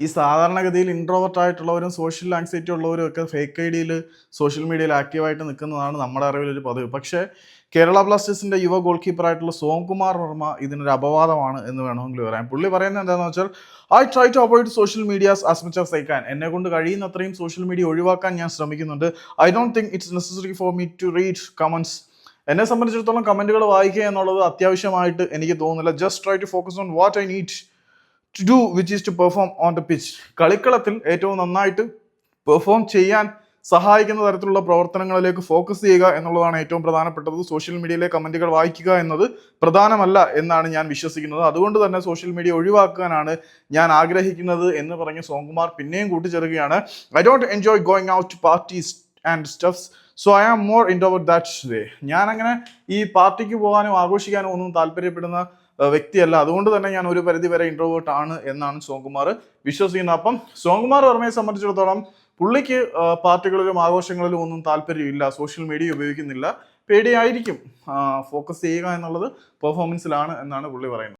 ഈ സാധാരണഗതിയിൽ introvert ആയിട്ടുള്ളവരും social anxiety ഉള്ളവരും ഒക്കെ ഫേക്ക് ഐ ഡിയിൽ സോഷ്യൽ മീഡിയയിൽ ആക്റ്റീവായിട്ട് നിൽക്കുന്നതാണ് നമ്മുടെ അറിവിലൊരു പതിവ്. പക്ഷേ കേരള ബ്ലാസ്റ്റേഴ്സിന്റെ യുവ ഗോൾ കീപ്പറായിട്ടുള്ള സോംകുമാർ വർമ്മ ഇതിനൊരു അപവാദമാണ് എന്ന് വേണമെങ്കിൽ പറയാം. പുള്ളി പറയുന്നത് എന്താണെന്ന് വെച്ചാൽ I try to avoid social medias as much as I എന്നെ കൊണ്ട് സോഷ്യൽ മീഡിയ ഒഴിവാക്കാൻ ഞാൻ ശ്രമിക്കുന്നുണ്ട്. I don't think it's necessary for me to read comments എന്നെ സംബന്ധിച്ചിടത്തോളം കമന്റുകൾ വായിക്കുക എന്നുള്ളത് അത്യാവശ്യമായിട്ട് എനിക്ക് തോന്നുന്നില്ല. Just try to focus on what I need to do which is to perform on the pitch കളിക്കളത്തിൽ ഏറ്റവും നന്നായിട്ട് പെർഫോം ചെയ്യാൻ സഹായിക്കുന്ന തരത്തിലുള്ള പ്രവർത്തനങ്ങളിലേക്ക് ഫോക്കസ് ചെയ്യുക എന്നുള്ളതാണ് ഏറ്റവും പ്രധാനപ്പെട്ടത്. സോഷ്യൽ മീഡിയയിലെ കമന്റുകൾ വായിക്കുക എന്നത് പ്രധാനമല്ല എന്നാണ് ഞാൻ വിശ്വസിക്കുന്നത്. അതുകൊണ്ട് തന്നെ സോഷ്യൽ മീഡിയ ഒഴിവാക്കാനാണ് ഞാൻ ആഗ്രഹിക്കുന്നത് എന്ന് പറഞ്ഞ് സോംകുമാർ പിന്നെയും കൂട്ടിച്ചേർക്കുകയാണ്. I don't enjoy going out parties and stuffs so I am more indoor that way ഞാനങ്ങനെ ഈ പാർട്ടിക്ക് പോകാനും ആഘോഷിക്കാനും ഒന്നും താല്പര്യപ്പെടുന്ന വ്യക്തിയല്ല. അതുകൊണ്ട് തന്നെ ഞാൻ ഒരു പരിധി വരെ ഇൻട്രോവേർട്ട് ആണ് എന്നാണ് സോംകുമാർ വിശ്വസിക്കുന്നത്. അപ്പം സോംകുമാർ വർമ്മയെ സംബന്ധിച്ചിടത്തോളം പുള്ളിക്ക് പാർട്ടികളിലും ആഘോഷങ്ങളിലും ഒന്നും താല്പര്യമില്ല. സോഷ്യൽ മീഡിയ ഉപയോഗിക്കുന്നില്ല. പേടിയായിരിക്കും ഫോക്കസ് ചെയ്യുക എന്നുള്ളത് പെർഫോമൻസിലാണ് എന്നാണ് പുള്ളി പറയുന്നത്.